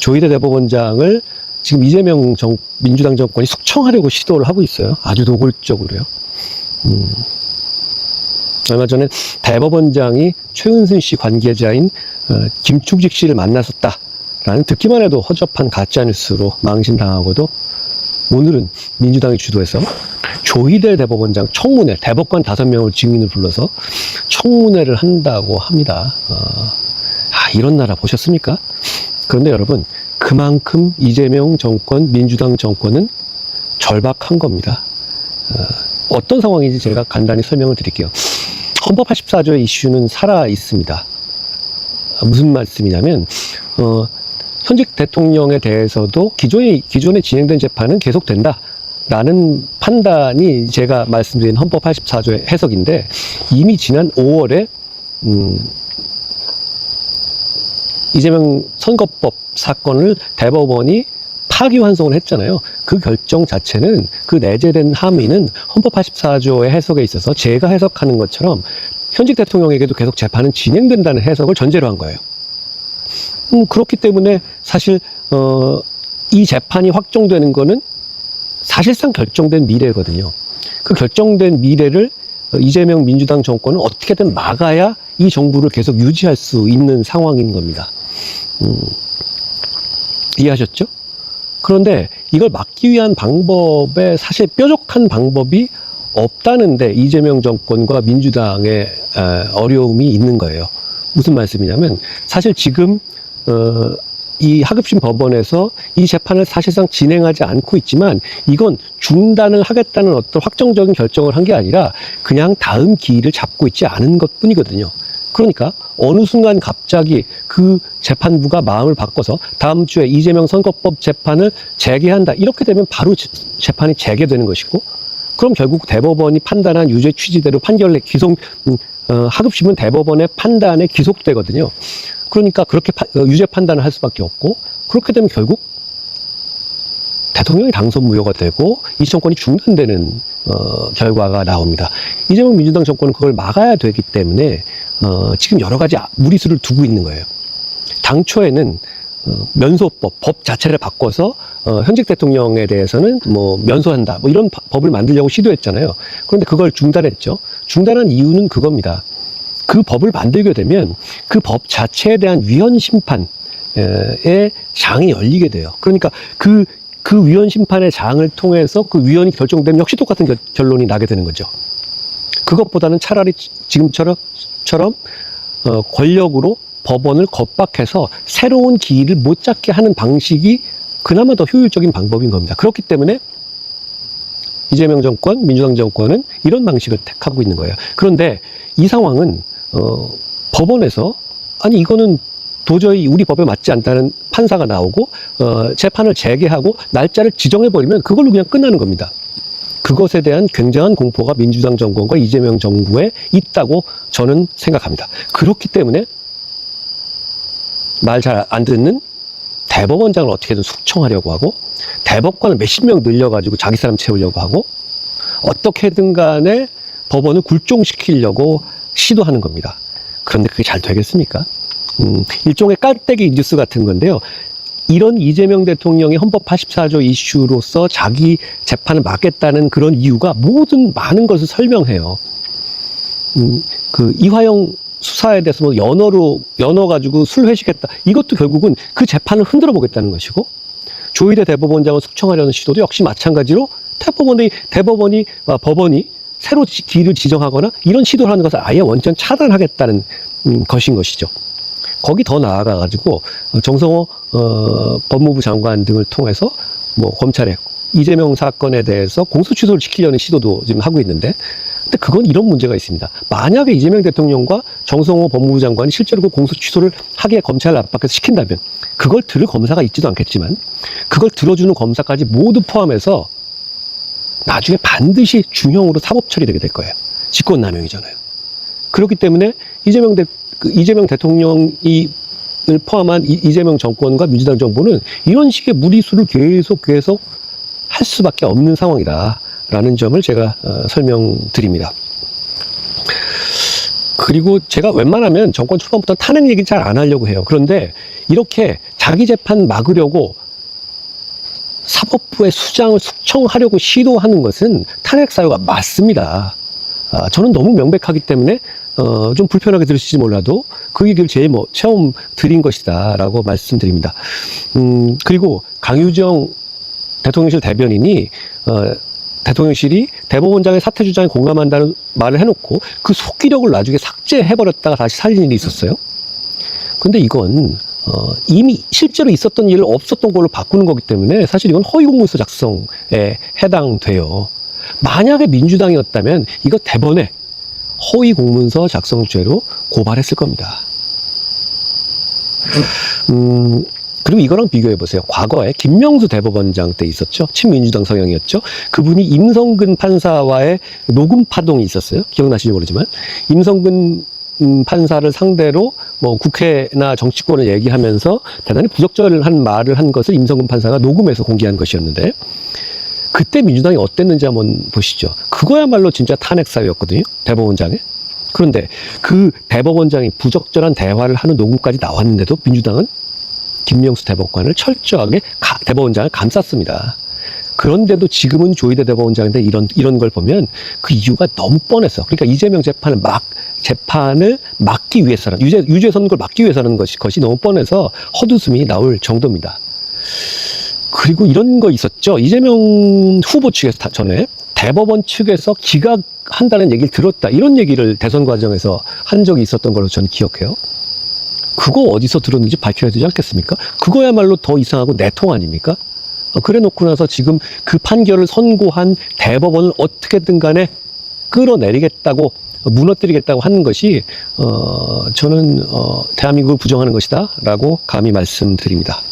조희대 대법원장을 지금 이재명 정, 민주당 정권이 숙청하려고 시도를 하고 있어요. 아주 노골적으로요. 음. 얼마 전에 대법원장이 최은순 씨 관계자인 어, 김충직 씨를 만났었다라는 듣기만 해도 허접한 가짜뉴스로 망신당하고도 오늘은 민주당이 주도해서 조희대 대법원장 청문회 대법관 다섯 명을 증인을 불러서 청문회를 한다고 합니다. 어, 아, 이런 나라 보셨습니까? 그런데 여러분 그만큼 이재명 정권, 민주당 정권은 절박한 겁니다. 어, 어떤 상황인지 제가 간단히 설명을 드릴게요. 헌법 84조의 이슈는 살아 있습니다. 아, 무슨 말씀이냐면 어, 현직 대통령에 대해서도 기존에 기존에 진행된 재판은 계속된다. 라는 판단이 제가 말씀드린 헌법 84조의 해석인데 이미 지난 5월에 음, 이재명 선거법 사건을 대법원이 파기환송을 했잖아요. 그 결정 자체는 그 내재된 함의는 헌법 84조의 해석에 있어서 제가 해석하는 것처럼 현직 대통령에게도 계속 재판은 진행된다는 해석을 전제로 한 거예요. 음, 그렇기 때문에 사실 어, 이 재판이 확정되는 거는 사실상 결정된 미래거든요. 그 결정된 미래를 어, 이재명 민주당 정권은 어떻게든 막아야 이 정부를 계속 유지할 수 있는 상황인 겁니다. 음, 이해하셨죠? 그런데 이걸 막기 위한 방법에 사실 뾰족한 방법이 없다는데 이재명 정권과 민주당의 에, 어려움이 있는 거예요. 무슨 말씀이냐면 사실 지금 어, 이 하급심 법원에서 이 재판을 사실상 진행하지 않고 있지만 이건 중단을 하겠다는 어떤 확정적인 결정을 한 게 아니라 그냥 다음 기일을 잡고 있지 않은 것 뿐이거든요. 그러니까 어느 순간 갑자기 그 재판부가 마음을 바꿔서 다음 주에 이재명 선거법 재판을 재개한다. 이렇게 되면 바로 재- 재판이 재개되는 것이고 그럼 결국 대법원이 판단한 유죄 취지대로 판결에 기속 음, 어, 하급심은 대법원의 판단에 기속되거든요. 그러니까 그렇게 파- 어, 유죄 판단을 할 수밖에 없고 그렇게 되면 결국 대통령이 당선 무효가 되고 이 정권이 중단되는 어, 결과가 나옵니다. 이재명 민주당 정권은 그걸 막아야 되기 때문에 어, 지금 여러 가지 무리수를 두고 있는 거예요. 당초에는 어, 면소법 법 자체를 바꿔서 어, 현직 대통령에 대해서는 뭐 면소한다 뭐 이런 바- 법을 만들려고 시도했잖아요. 그런데 그걸 중단했죠. 중단한 이유는 그겁니다. 그 법을 만들게 되면 그 법 자체에 대한 위헌 심판의 장이 열리게 돼요. 그러니까 그, 그 위헌 심판의 장을 통해서 그 위헌이 결정되면 역시 똑같은 결, 결론이 나게 되는 거죠. 그것보다는 차라리 지금처럼 처럼 어, 권력으로 법원을 겁박해서 새로운 기일을 못 잡게 하는 방식이 그나마 더 효율적인 방법인 겁니다. 그렇기 때문에 이재명 정권, 민주당 정권은 이런 방식을 택하고 있는 거예요. 그런데 이 상황은 어, 법원에서 아니 이거는 도저히 우리 법에 맞지 않다는 판사가 나오고 어, 재판을 재개하고 날짜를 지정해 버리면 그걸로 그냥 끝나는 겁니다. 그것에 대한 굉장한 공포가 민주당 정권과 이재명 정부에 있다고 저는 생각합니다. 그렇기 때문에 말 잘 안 듣는 대법원장을 어떻게든 숙청하려고 하고 대법관을 몇십 명 늘려가지고 자기 사람 채우려고 하고 어떻게든 간에 법원을 굴종시키려고 시도하는 겁니다. 그런데 그게 잘 되겠습니까? 음, 일종의 깔때기 뉴스 같은 건데요. 이런 이재명 대통령의 헌법 84조 이슈로서 자기 재판을 막겠다는 그런 이유가 모든 많은 것을 설명해요. 음, 그 이화영 수사에 대해서 뭐 연어로 연어 가지고 술 회식했다. 이것도 결국은 그 재판을 흔들어 보겠다는 것이고 조희대 대법원장을 숙청하려는 시도도 역시 마찬가지로 대법원이 대법원이 아, 법원이 새로 지- 길을 지정하거나 이런 시도를 하는 것을 아예 원천 차단하겠다는 음, 것인 것이죠. 거기 더 나아가 가지고 정성호 어, 법무부 장관 등을 통해서 뭐 검찰에 이재명 사건에 대해서 공소 취소를 시키려는 시도도 지금 하고 있는데 근데 그건 이런 문제가 있습니다. 만약에 이재명 대통령과 정성호 법무부 장관이 실제로 그 공소 취소를 하게 검찰을 압박해서 시킨다면 그걸 들을 검사가 있지도 않겠지만 그걸 들어주는 검사까지 모두 포함해서 나중에 반드시 중형으로 사법 처리되게 될 거예요. 직권남용이잖아요. 그렇기 때문에 이재명 대, 그 이재명 대통령이 을 포함한 이- 이재명 정권과 민주당 정부는 이런 식의 무리수를 계속 계속 할 수밖에 없는 상황이다라는 점을 제가 어, 설명드립니다. 그리고 제가 웬만하면 정권 초반부터 탄핵 얘기 잘 안 하려고 해요. 그런데 이렇게 자기 재판 막으려고 사법부의 수장을 숙청하려고 시도하는 것은 탄핵 사유가 맞습니다. 아, 저는 너무 명백하기 때문에 어, 좀 불편하게 들으실지 몰라도 그 얘기를 제일 뭐 처음 드린 것이다라고 말씀드립니다. 음, 그리고 강유정 대통령실 대변인이 어, 대통령실이 대법원장의 사퇴 주장에 공감한다는 말을 해놓고 그 속기록을 나중에 삭제해버렸다가 다시 살린 일이 있었어요. 근데 이건 어, 이미 실제로 있었던 일을 없었던 걸로 바꾸는 거기 때문에 사실 이건 허위공문서 작성에 해당돼요. 만약에 민주당이었다면 이거 대번에 허위 공문서 작성죄로 고발했을 겁니다. 음, 그리고 이거랑 비교해 보세요. 과거에 김명수 대법원장 때 있었죠. 친민주당 성향이었죠. 그분이 임성근 판사와의 녹음 파동이 있었어요. 기억나실지 모르지만 임성근 음, 판사를 상대로 뭐 국회나 정치권을 얘기하면서 대단히 부적절한 말을 한 것을 임성근 판사가 녹음해서 공개한 것이었는데 그때 민주당이 어땠는지 한번 보시죠. 그거야말로 진짜 탄핵 사유였거든요. 대법원장에. 그런데 그 대법원장이 부적절한 대화를 하는 녹음까지 나왔는데도 민주당은 김명수 대법관을 철저하게 가- 대법원장을 감쌌습니다. 그런데도 지금은 조희대 대법원장인데 이런 이런 걸 보면 그 이유가 너무 뻔해서 그러니까 이재명 재판을 막 재판을 막기 위해서는 유죄 유죄 선고를 막기 위해서는 것이 것이 너무 뻔해서 헛웃음이 나올 정도입니다. 그리고 이런 거 있었죠. 이재명 후보 측에서 다- 전에 대법원 측에서 기각한다는 얘기를 들었다. 이런 얘기를 대선 과정에서 한 적이 있었던 걸로 저는 기억해요. 그거 어디서 들었는지 밝혀야 되지 않겠습니까? 그거야말로 더 이상하고 내통 아닙니까? 어, 그래 놓고 나서 지금 그 판결을 선고한 대법원을 어떻게든 간에 끌어내리겠다고 무너뜨리겠다고 하는 것이 어 저는 어 대한민국을 부정하는 것이다라고 감히 말씀드립니다.